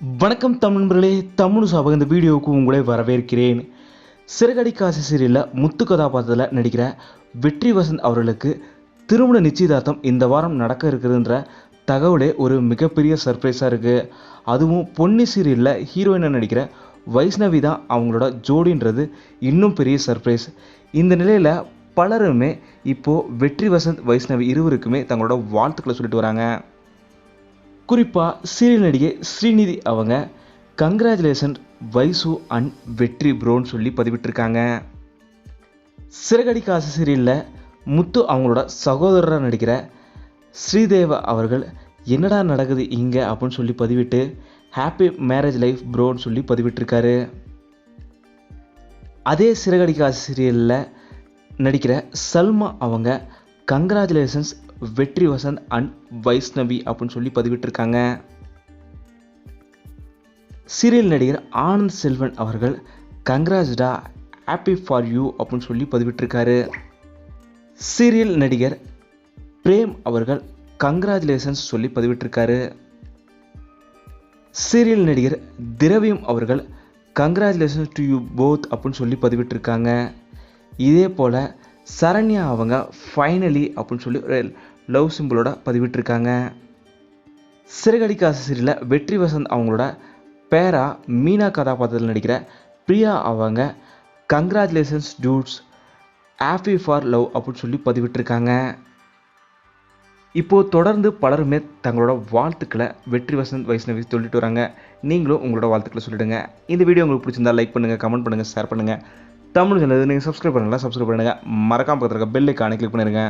வணக்கம் தமிழ் நண்பர்களே தமிழ் சாபக இந்த வீடியோவுக்கு உங்களை வரவேற்கிறேன். சிறகடி காசி சீரியலில் முத்து கதாபாத்திரத்தில் நடிக்கிற வெற்றி வசந்த் அவர்களுக்கு திருமண நிச்சயதார்த்தம் இந்த வாரம் நடக்க இருக்குதுன்ற தகவலே ஒரு மிகப்பெரிய சர்ப்ரைஸாக இருக்குது அதுவும் பொன்னி சீரியலில் ஹீரோயினாக நடிக்கிற வைஷ்ணவி தான் அவங்களோட ஜோடின்றது இன்னும் பெரிய சர்ப்ரைஸ் இந்த நிலையில் பலருமே இப்போது வெற்றி வசந்த் வைஷ்ணவி இருவருக்குமே தங்களோட வாழ்த்துக்களை சொல்லிட்டு வராங்க. குறிப்பாக சீரியல் நடிகை ஸ்ரீநிதி அவங்க கங்க்ராச்சுலேஷன் வைசு அண்ட் வெற்றி ப்ரோன்னு சொல்லி பதிவிட்டிருக்காங்க. சிறகடி காசு சீரியலில் முத்து அவங்களோட சகோதரராக நடிக்கிற ஸ்ரீதேவா அவர்கள் என்னடா நடக்குது இங்கே அப்படின்னு சொல்லி பதிவிட்டு ஹாப்பி மேரேஜ் லைஃப் ப்ரோன்னு சொல்லி பதிவிட்டிருக்காரு. அதே சிறகடி காசு சீரியலில் நடிக்கிற சல்மா அவங்க கங்க்ராச்சுலேஷன்ஸ் வெற்றி வசந்த் அண்ட் வைஷ்ணவி அப்படின்னு சொல்லி பதிவிட்டிருக்காங்க. சீரியல் நடிகர் ஆனந்த் செல்வன் அவர்கள் கங்க்ராஜ்டா ஹாப்பி ஃபார் யூ அப்படின்னு சொல்லி பதிவிட்டிருக்காரு. சீரியல் நடிகர் பிரேம் அவர்கள் கங்க்ராச்சுலேஷன்ஸ் சொல்லி பதிவிட்டிருக்காரு. சீரியல் நடிகர் திரவியம் அவர்கள் கங்க்ராச்சுலேஷன்ஸ் டு யூ போத் அப்படின்னு சொல்லி பதிவிட்டிருக்காங்க. இதே போல் சரண்யா அவங்க ஃபைனலி அப்படின்னு சொல்லி லவ் சிம்பிளோட பதிவிட்டிருக்காங்க. சிறகடி சீரியலில் வெற்றி வசந்த் அவங்களோட பேரா மீனா கதாபாத்திரத்தில் நடிக்கிற பிரியா அவங்க congratulations dudes happy for love அப்படின்னு சொல்லி பதிவிட்டிருக்காங்க. இப்போது தொடர்ந்து பலருமே தங்களோட வாழ்த்துக்களை வெற்றி வசந்த் வைஷ்ணவி சொல்லிட்டு வராங்க. நீங்களும் உங்களோட வாழ்த்துக்களை சொல்லிடுங்க. இந்த வீடியோ உங்களுக்கு பிடிச்சிருந்தா லைக் பண்ணுங்கள் கமெண்ட் பண்ணுங்கள் ஷேர் பண்ணுங்கள் தமிழ் சேனல் நீங்கள் சப்ஸ்கிரைப் பண்ணலாம் சப்ஸ்கிரைப் பண்ணுங்கள் மறக்காம பக்கத்தில் இருக்க பெல் ஐக்கானை கிளிக் பண்ணிடுங்க